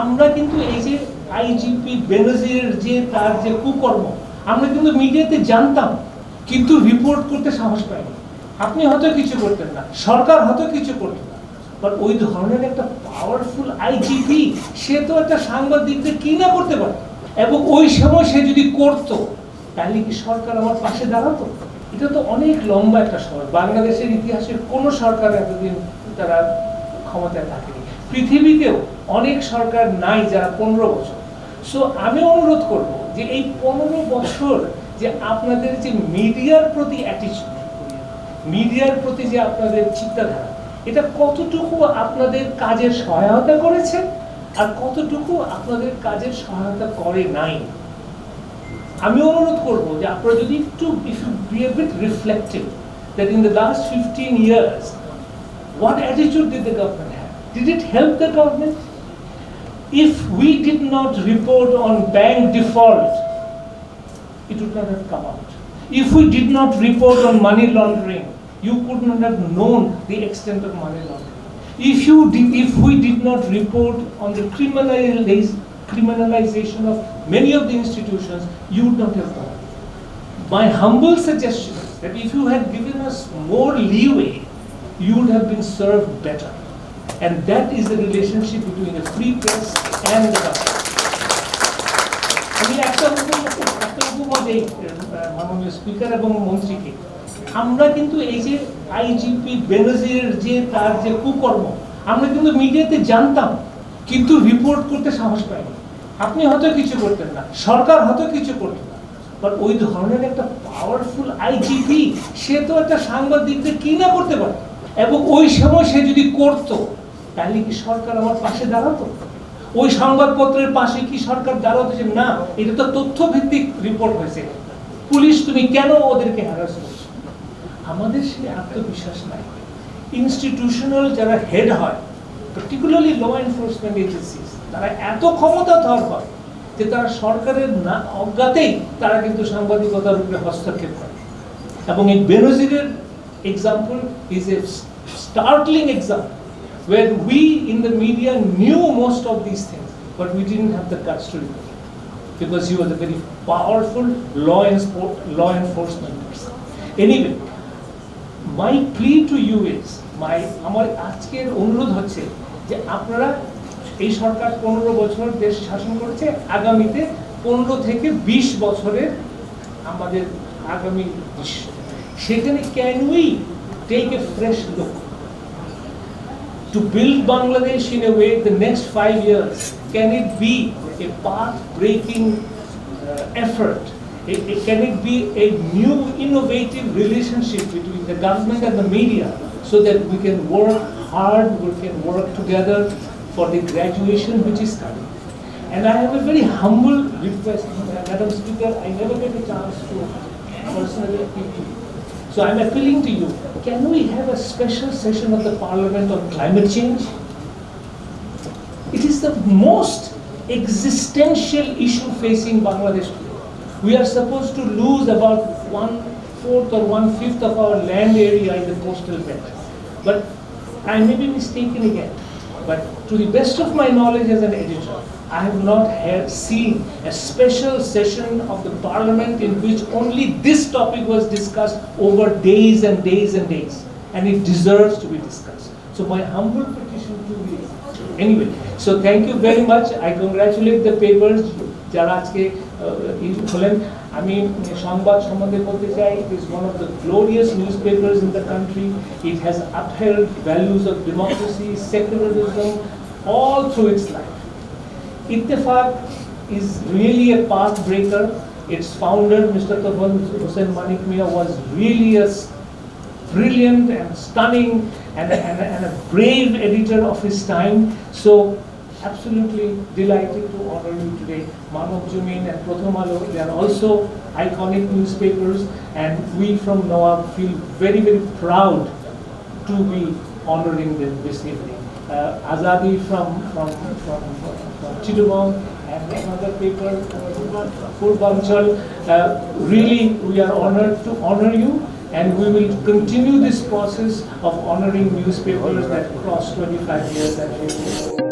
আমরা কিন্তু এই যে আইজিপি বেনজিরের যে তার যে কুকর্ম, আমরা কিন্তু মিডিয়াতে জানতাম, কিন্তু রিপোর্ট করতে সাহস পাইনি। আপনি হয়তো কিছু করতেন না, সরকার হয়তো কিছু করতেন না। বাট ওই ধরনের একটা পাওয়ারফুল আইজিপি সে তো একটা সাংবাদিকদের কি না করতে পারে। এবং ওই সময় সে যদি করতো, তাহলে কি সরকার আমার পাশে দাঁড়াতো? এটা তো অনেক লম্বা একটা সময়। বাংলাদেশের ইতিহাসের কোনো সরকার এতদিন তারা ক্ষমতায় থাকেনি। পৃথিবীতেও অনেক সরকার নাই যারা পনেরো বছর সো আমি অনুরোধ করব যে এই পনেরো বছর যে আপনাদের যে মিডিয়ার প্রতি অ্যাটিচিউড মিডিয়ার প্রতি যে আপনাদের চিন্তাধারা, এটা কতটুকু আপনাদের কাজের সহায়তা করেছে আর কতটুকু আপনাদের কাজের সহায়তা করে নাই আমি অনুরোধ করব যে আপনারা যদি একটু if you reflective that in the last fifteen years did the government have? Did it help the government? If we did not report on bank default, it would not have come out. If we did not report on money laundering, you could not have known the extent of money laundering. If you did, if we did not report on the criminaliz- criminalization of many of the institutions, you would not have known. My humble suggestion is that if you had given us more leeway, you would have been served better. And that is the relationship between a free press and the government. আমি একটা হুকুম একটা হুকুমও দেই আহ, মাননীয় speaker এবং মন্ত্রীকে আমরা কিন্তু এই যে আইজিপি বেনজিরের যে তার যে কুকর্ম আমরা কিন্তু মিডিয়াতে জানতাম কিন্তু রিপোর্ট করতে সাহস পাইনি। আপনি হয়তো কিছু করতেন না সরকার হয়তো কিছু করতেন না। ওই ধরনের একটা পাওয়ারফুল আইজিপি সে তো একটা সাংবাদিকদের কি না করতে পারে এবং ওই সময় সে যদি করতো তাহলে কি সরকার আমার পাশে দাঁড়াতো? ওই সংবাদপত্রের পাশে কি সরকার দাঁড়াতো যে না, এটা তো তথ্য ভিত্তিক রিপোর্ট হয়েছে। পুলিশ তুমি কেন ওদেরকে হ্যারাস করছ? আমাদের সেই আত্মবিশ্বাস নাই। ইনস্টিটিউশনাল যারা হেড হয় পার্টিকুলারলি ল এনফোর্সমেন্ট এজেন্সিস তারা এত ক্ষমতাধর হয় যে তারা সরকারের না অজ্ঞাতেই তারা কিন্তু সাংবাদিকতার উপরে হস্তক্ষেপ করে। এবং এই বেনজিরের example is a startling example where we in the media knew most of these things, but we didn't have the guts to report it because he was a very powerful law, ensport, law enforcement person. Anyway, my plea to you is, my আমার আজকের অনুরোধ হচ্ছে যে আপনারা এই সরকার পনেরো বছর দেশ শাসন করেছে আগামীতে পনেরো থেকে বিশ বছরের আমাদের আগামী দৃশ্য সেখানে can we take a fresh look to build Bangladesh in a way the next five years, can it be a path-breaking uh, effort? It- it- can it be a new innovative relationship between the government and the media so that we can work hard, we can work together for the graduation which is coming? And I have a very humble request, Madam Speaker, I never get a chance to personally. So I'm appealing to you, can we have a special session of the parliament on climate change? It is the most existential issue facing Bangladesh. We are supposed to lose about one fourth or one fifth of our land area in the coastal belt. But I may be mistaken again. But to the best of my knowledge as an editor, I have not had seen a special session of the parliament in which only this topic was discussed over days and days and days. And it deserves to be discussed. So my humble petition to you. Anyway, so thank you very much. I congratulate the papers যারা আজকে আহ, ই হলেন আমি সংবাদ সম্বন্ধে বলতে চাই it is one of the glorious newspapers in the country. It has upheld values of democracy, secularism, all through its life. Ittifaq is really a path breaker. Its founder, Mr. Tafan Hussain Manik was really a brilliant and stunning and a, and, and a brave editor of his time. So absolutely delighted to honor you today. Manav Jumin and Pratham they are also iconic newspapers and we from Nawab feel very, very proud to be honoring them this evening. Uh, Azadi from, from, from, from Chittagong and another paper, Purbanchal. Uh, really, we are honored to honor you and we will continue this process of honoring newspapers that cross 25 years and